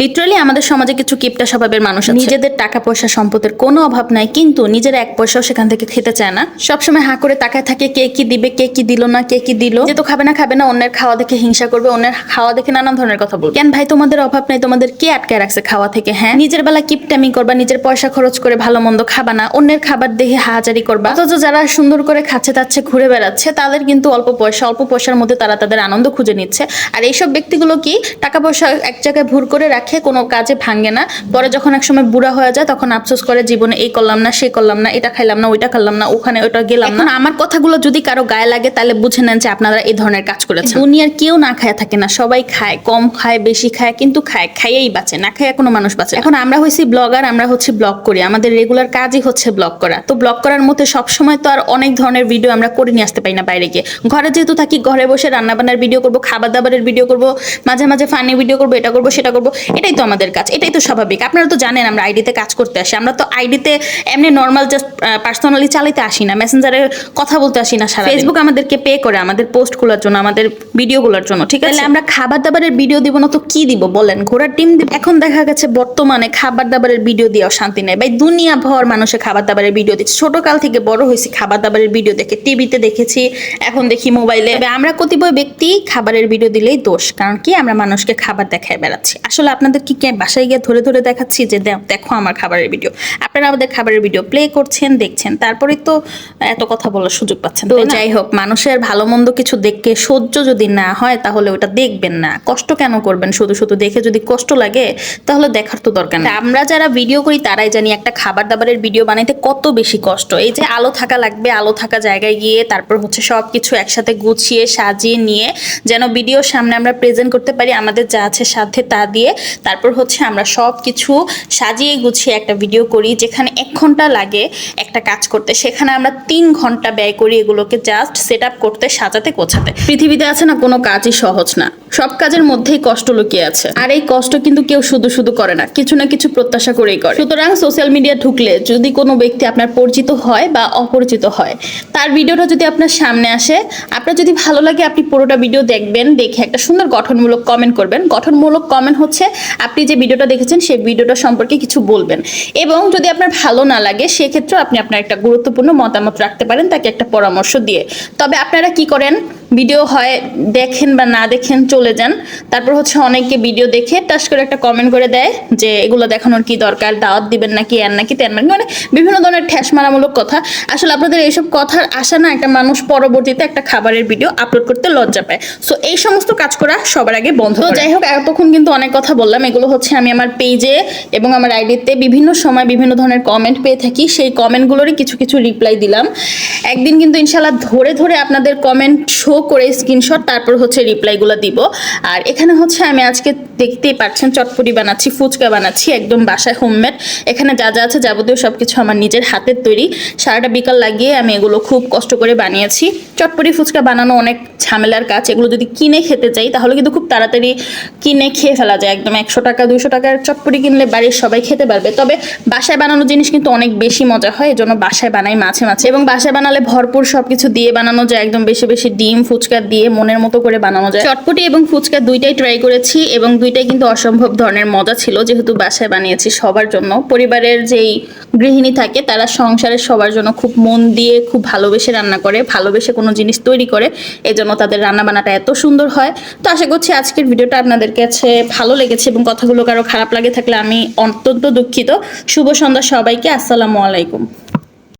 Literally আমাদের সমাজে কিছু কিপটা স্বভাবের মানুষ নিজেদের টাকা পয়সা সম্পদের কোনো অভাব নাই, কিন্তু নিজের এক পয়সাও সেখান থেকে খেতে চায় না। সবসময় হাঁ করে তাকায় থাকে কে কি দিবে, কে কি দিল না, কে কি দিল। যে তো খাবে না খাবে না, অন্যের খাওয়া দেখে হিংসা করবে, অন্যের খাওয়া দেখে নানান ধরনের কথা বলবে। কেন ভাই, তোমাদের অভাব নাই, তোমাদের কে আটকায় রাখছে খাওয়া থেকে হ্যাঁ? নিজের বেলা কিপটামি করবা, নিজের পয়সা খরচ করে ভালো মন্দ খাবা না, অন্যের খাবার দেখে হাহাজারি করবা। অথচ যারা সুন্দর করে খাচ্ছে তাচ্ছে ঘুরে বেড়াচ্ছে, তাদের কিন্তু অল্প পয়সা, অল্প পয়সার মধ্যে তারা তাদের আনন্দ খুঁজে নিচ্ছে। আর এইসব ব্যক্তিগুলো কি টাকা পয়সা এক জায়গায় ভুর করে রাখে? কোনো কাজে ভাঙে না। পরে যখন এক সময় বুড়া হয়ে যায় তখন আফসোস করে জীবনে এই করলাম না সে করলাম না এটা খাইলাম না ওইটা খাইলাম না ওখানে ওইটা গেলাম না। আমার কথাগুলো যদি কারও গায়ে লাগে তাহলে বুঝে নেন যে আপনারা এই ধরনের কাজ করেছেন। দুনিয়ার কেউ না খায় থাকে না সবাই খায় কম খায় বেশি খায় কিন্তু খায় খাইয়েই বাঁচে না খায় কোনো মানুষ বাঁচে। এখন আমরা হয়েছি ব্লগার আমরা হচ্ছে ব্লগ করি আমাদের রেগুলার কাজই হচ্ছে ব্লগ করা। তো ব্লগ করার মধ্যে সবসময় তো আর অনেক ধরনের ভিডিও আমরা করে নিয়ে আসতে পারি না বাইরে গিয়ে। ঘরে যেহেতু থাকি ঘরে বসে রান্না বান্নার ভিডিও করব খাবার দাবারের ভিডিও করব মাঝে মাঝে ফানি ভিডিও করব এটা করব সেটা করব। এটাই তো আমাদের কাজ এটাই তো স্বাভাবিক। আপনারা তো জানেন আমরা আইডিতে কাজ করতে আসি আমরা তো আইডিতে এমনি নর্মাল জাস্ট পার্সোনালি চালাইতে আসি না মেসেঞ্জারে কথা বলতে আসি না সারা ফেসবুক আমাদেরকে পে করে আমাদের পোস্টগুলোর জন্য আমাদের ভিডিওগুলোর জন্য ঠিক আছে? আমরা খাবার দাবারের ভিডিও দিব না তো কি দিব বলেন? ঘোড়ার টিম দিব। এখন দেখা গেছে বর্তমানে খাবার দাবারের ভিডিও দিয়েও শান্তি নেই। ভাই দুনিয়া ভর মানুষে খাবার দাবারের ভিডিও দিচ্ছে। ছোট কাল থেকে বড় হয়েছি খাবার দাবারের ভিডিও দেখে টিভিতে দেখেছি এখন দেখি মোবাইলে। আমরা কতিপয় ব্যক্তি খাবারের ভিডিও দিলেই দোষ কারণ কি? আমরা মানুষকে খাবার দেখায় বেড়াচ্ছি। আসলে আপনাদের কি কে বাসায় গিয়ে ধরে ধরে দেখাচ্ছি যে দেখো আমার খাবারের ভিডিও আপনারা আমাদের খাবারের ভিডিও প্লে করছেন দেখছেন তারপরে তো এত কথা বলার সুযোগ পাচ্ছেন তো যাই হোক মানুষের ভালো মন্দ কিছু দেখে সহ্য যদি না হয় তাহলে ওটা দেখবেন না। কষ্ট কেন করবেন? শুধু শুধু দেখে যদি কষ্ট লাগে তাহলে দেখার তো দরকার নেই। আমরা যারা ভিডিও করি তারাই জানি একটা খাবার দাবারের ভিডিও বানাইতে কত বেশি কষ্ট। এই যে আলো থাকা লাগবে আলো থাকা জায়গায় গিয়ে তারপর হচ্ছে সব কিছু একসাথে গুছিয়ে সাজিয়ে নিয়ে যেন ভিডিওর সামনে আমরা প্রেজেন্ট করতে পারি আমাদের যা আছে সাথে তা দিয়ে তারপর হচ্ছে আমরা সব কিছু সাজিয়ে গুছিয়ে একটা ভিডিও করি, যেখানে এক ঘণ্টা লাগে একটা কাজ করতে। সেখানে আমরা তিন ঘণ্টা ব্যয় করি এগুলোকে জাস্ট সেট করতে, সাজাতে, গোছাতে। পৃথিবীতে আছে না কোনো কাজই সহজ না। সব কাজের মধ্যেই কষ্ট লুকিয়ে আছে। আর এই কষ্ট কিন্তু কেউ শুধু শুধু করে না, কিছু না কিছু প্রত্যাশা করেই করে। সুতরাং সোশ্যাল মিডিয়া ঢুকলে যদি কোনো ব্যক্তি আপনার পরিচিত হয় বা অপরিচিত হয়, তার ভিডিওটা যদি আপনার সামনে আসে, আপনার যদি ভালো লাগে, আপনি পুরোটা ভিডিও দেখবেন, দেখে একটা সুন্দর গঠনমূলক কমেন্ট করবেন। গঠনমূলক কমেন্ট হচ্ছে আপনি যে ভিডিওটা দেখেছেন সেই ভিডিওটা সম্পর্কে কিছু বলবেন। এবং যদি আপনার ভালো না লাগে সেক্ষেত্রে আপনি আপনার একটা গুরুত্বপূর্ণ মতামত রাখতে পারেন তাকে একটা পরামর্শ দিয়ে। তবে আপনারা কি করেন? ভিডিও হয় দেখেন বা না দেখেন চলে যান। তারপর হচ্ছে অনেকে ভিডিও দেখে টাস করে একটা কমেন্ট করে দেয় যে এগুলো দেখানোর কি দরকার? দাওয়াত দিবেন নাকি এর নাকি তেন নাকি? মানে বিভিন্ন ধরনের ঠ্যাস মারামূলক কথা। আসলে আপনাদের এইসব কথার আশা না একটা মানুষ পরবর্তীতে একটা খাবারের ভিডিও আপলোড করতে লজ্জা পায়। সো এই সমস্ত কাজ করা সবার আগে বন্ধ। যাই হোক এতক্ষণ কিন্তু অনেক কথা বললাম, এগুলো হচ্ছে আমি আমার পেজে এবং আমার আইডিতে বিভিন্ন সময় বিভিন্ন ধরনের কমেন্ট পেয়ে থাকি। সেই কমেন্টগুলোরই কিছু কিছু রিপ্লাই দিলাম। একদিন কিন্তু ইনশাল্লাহ ধরে ধরে আপনাদের কমেন্ট শো করে স্ক্রিনশট তারপর হচ্ছে রিপ্লাইগুলো দিব। আর এখানে হচ্ছে আমি আজকে দেখতেই পাচ্ছেন, চটপটি বানাচ্ছি, ফুচকা বানাচ্ছি, একদম বাসায় হোমমেড এখানে যা যা আছে যাবতীয় সব কিছু আমার নিজের হাতের তৈরি। সারাটা বিকাল লাগিয়ে আমি এগুলো খুব কষ্ট করে বানিয়েছি। চটপটি ফুচকা বানানো অনেক ঝামেলার কাজ। এগুলো যদি কিনে খেতে চাই, তাহলে কিন্তু খুব তাড়াতাড়ি কিনে খেয়ে ফেলা যায় একদম একশো টাকা দুশো টাকার চটপটি কিনলে বাড়ির সবাই খেতে পারবে। তবে বাসায় বানানো জিনিস কিন্তু অনেক বেশি মজা হয়, এজন্য বাসায় বানাই মাঝে মাঝে। এবং বাসায় বানালে ভরপুর সবকিছু দিয়ে বানানো যায়, একদম বেশি বেশি ডিম, ফুচকা দিয়ে মনের মতো করে বানানো যায়। চটপটি এবং ফুচকা দুইটাই ট্রাই করেছি এবং দুইটাই কিন্তু অসম্ভব ধরনের মজা ছিল, যেহেতু বাসায় বানিয়েছি সবার জন্য। পরিবারের যেই গৃহিণী থাকে, তারা সংসারের সবার জন্য খুব মন দিয়ে, খুব ভালোবেসে রান্না করে, ভালোবেসে কোনো জিনিস তৈরি করে, এজন্য তাদের রান্না বান্নাটা এত সুন্দর হয়। তো আশা করছি আজকের ভিডিওটা আপনাদের কাছে ভালো লেগেছে। এবং কথাগুলো কারও খারাপ লাগে থাকলে আমি অত্যন্ত দুঃখিত। শুভ সন্ধ্যা সবাইকে আসসালামু আলাইকুম।